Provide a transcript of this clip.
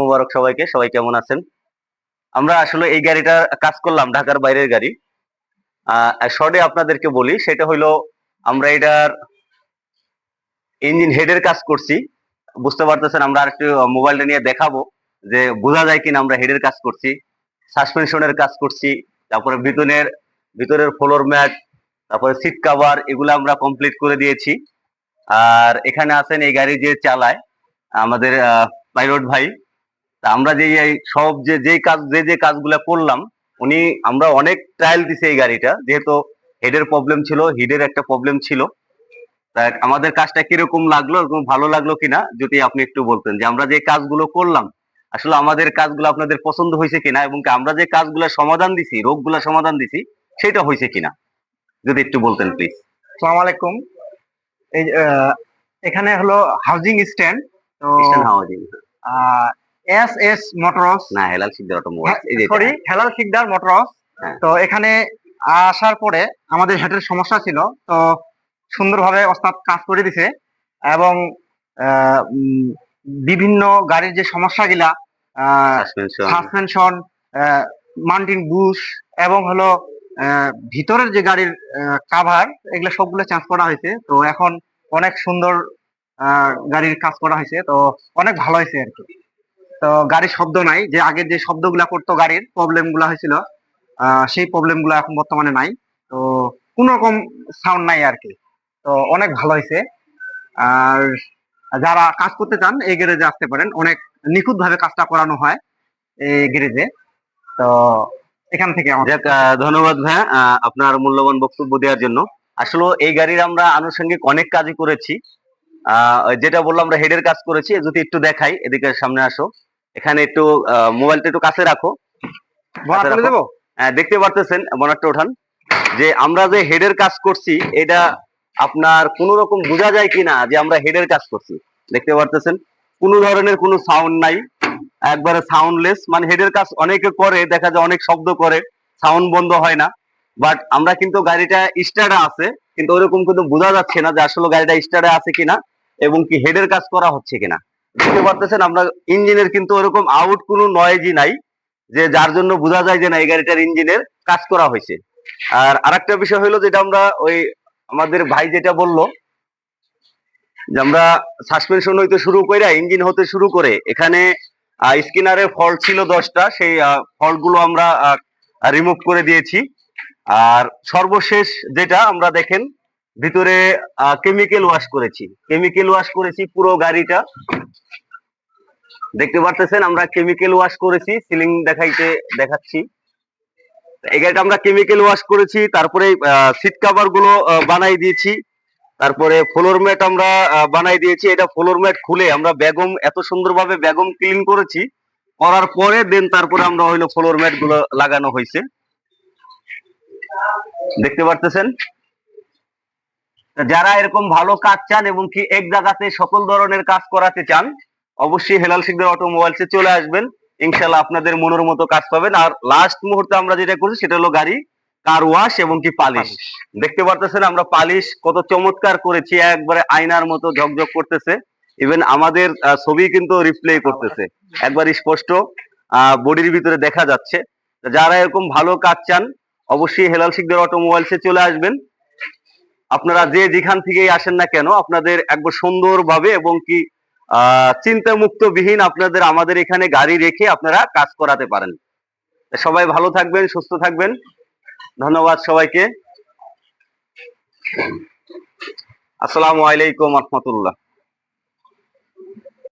মোবারক সবাইকে, সবাই কেমন আছেন? আমরা আসলে এই গাড়িটা কাজ করলাম, ঢাকার বাইরের গাড়ি। শর্টে আপনাদেরকে বলি, সেটা হইল আমরা এটার ইঞ্জিন হেডের কাজ করছি। বুঝতে পারতেছেন, আমরা আরেকটু মোবাইলটা নিয়ে দেখাবো যে বোঝা যায় কিনা আমরা হেডের কাজ করছি সাসপেনশনের কাজ করছি, তারপরে ভিতরের ভিতরের ফ্লোর ম্যাট তারপরে সিট কাভার এগুলো আমরা কমপ্লিট করে দিয়েছি। আর এখানে আছেন এই গাড়ি যে চালায় আমাদের পাইলট ভাই। তা আমরা যে এই সব যে যে কাজ যে যে কাজগুলো করলাম উনি আমরা অনেক ট্রায়াল দিছি এই গাড়িটা। যেহেতু হেডের প্রবলেম ছিল হিডের একটা প্রবলেম ছিল। তা আমাদের কাজটা কীরকম লাগল এবং ভালো লাগল কিনা যদি আপনি একটু বলতেন যে আমরা যে কাজগুলো করলাম আসলে আমাদের কাজগুলো আপনাদের পছন্দ হয়েছে কিনা এবং আমরা যে কাজগুলো সমাধান দিছি রোগগুলো সমাধান দিছি সেটা হয়েছে কিনা? যদি একটু বলতেন প্লিজ সালাম আলাইকুম। এখানে হলো হাউজিং স্ট্যান্ড তো এস এস মোটরস না হেলাল সিদ্ধ automobile sorry Helal Sikdar motors হ্যাঁ। তো এখানে আসার পরে আমাদের হেডের সমস্যা ছিল তো সুন্দরভাবে ওস্তাদ কাজ করে দিছে এবং বিভিন্ন গাড়ির যে সমস্যাগুলা সাসপেনশন সাসপেনশন মাউন্টিং বুশ এবং হলো ভিতরের যে গাড়ির কাভার এগুলো সবগুলো চেঞ্জ করা হয়েছে। তো এখন অনেক সুন্দর আহ, গাড়ির কাজ করা হয়েছে। তো অনেক ভালো হয়েছে আর কি। তো গাড়ির শব্দ নাই। যে আগের যে শব্দগুলা করতো গাড়ির প্রবলেমগুলা হয়েছিল সেই প্রবলেমগুলো এখন বর্তমানে নাই। তো কোন রকম সাউন্ড নাই আর কি। তো অনেক ভালো হয়েছে। আর যারা কাজ করতে চান এই গ্যারেজে আসতে পারেন। অনেক নিখুঁত ভাবে কাজটা করানো হয় এই গ্যারেজে তো এখান থেকে ধন্যবাদ আহ, আপনার মূল্যবান বক্তব্য দেওয়ার জন্য। আসলে এই গাড়ির আমরা আনুষঙ্গিক অনেক কাজই করেছি। যেটা বললাম আমরা হেডের কাজ করেছি। যদি একটু দেখাই এদিকে সামনে আসো। এখানে একটু আহ, মোবাইলটা একটু কাছে রাখো। আহ, দেখতে পারতেছেন বনারটা ওঠান। যে আমরা যে হেডের কাজ করছি এটা আপনার কোনো রকম বোঝা যায় কিনা যে আমরা হেডের কাজ করছি। দেখতে পারতেছেন? কোনো ধরনের কোনো সাউন্ড নাই। একবারে সাউন্ডলেস মানে হেডের কাজ অনেকে করে দেখা যায় অনেক শব্দ করে সাউন্ড বন্ধ হয় না। বাট আমরা কিন্তু গাড়িটা স্টার্টে আছে কিন্তু ওরকম কিন্তু বোঝা যাচ্ছে না যে আসলে গাড়িটা স্টার্টে আছে কিনা এবং কি হেডের কাজ করা হচ্ছে কিনা। দেখতে পারতেছেন আমরা ইঞ্জিনের কিন্তু ওরকম আউট কোনো নয়েজই নাই, যে যার জন্য বোঝা যায় যে না এই গাড়িটার ইঞ্জিনের কাজ করা হয়েছে। আর আরেকটা বিষয় হলো যেটা আমরা ওই আমাদের ভাই যেটা বলল, যে আমরা সাসপেনশন হইতে শুরু করে ইঞ্জিন হতে শুরু করে এখানে স্কিনারের ফল্ট ছিল দশটা, সেই ফল্টগুলো আমরা রিমুভ করে দিয়েছি। আর সর্বশেষ যেটা আমরা দেখেন ভিতরে কেমিক্যাল ওয়াশ করেছি। কেমিক্যাল ওয়াশ করেছি পুরো গাড়িটা। দেখতে পারতেছেন, আমরা কেমিক্যাল ওয়াশ করেছি সিলিং দেখাইতে দেখাচ্ছি। এই গাড়িটা আমরা কেমিক্যাল ওয়াশ করেছি, তারপরে সিট কভারগুলো বানাই দিয়েছি। তারপরে ফ্লোর ম্যাট আমরা বানাই দিয়েছি। এটা ফ্লোর ম্যাট খুলে আমরা বেগম, এত সুন্দরভাবে বেগম ক্লিন করেছি। করার পরে দেন তারপরে আমরা হইল ফ্লোর ম্যাটগুলো লাগানো হয়েছে দেখতে পারতেছেন? যারা এরকম ভালো কাজ চান এবং কি এক জায়গাতে সকল ধরনের কাজ করাতে চান অবশ্যই হেলাল শিকদার অটোমোবাইলসে চলে আসবেন। ইনশাল্লাহ আপনাদের মনের মতো কাজ পাবেন। আর লাস্ট মুহূর্তে আমরা যেটা করছি সেটা হলো গাড়ি কার ওয়াশ এবং কি পালিশ। দেখতে পারতেছেন আমরা পালিশ কত চমৎকার করেছি একবারে আয়নার মতো ঝকঝক করতেছে। ইভেন আমাদের ছবি কিন্তু রিপ্লে করতেছে। একবার স্পষ্ট বডির ভিতরে দেখা যাচ্ছে। যারা এরকম ভালো কাজ চান অবশ্যই হেলাল শিকদার অটোমোবাইলসে চলে আসবেন। আপনারা যে যেখান থেকেই আসেন না কেন, আপনাদের একবার সুন্দরভাবে এবং কি চিন্তামুক্ত বিহীন আপনাদের, আমাদের এখানে গাড়ি রেখে আপনারা কাজ করাতে পারেন। সবাই ভালো থাকবেন, সুস্থ থাকবেন। ধন্যবাদ সবাইকে। আসসালামু আলাইকুম রহমতুল্লাহ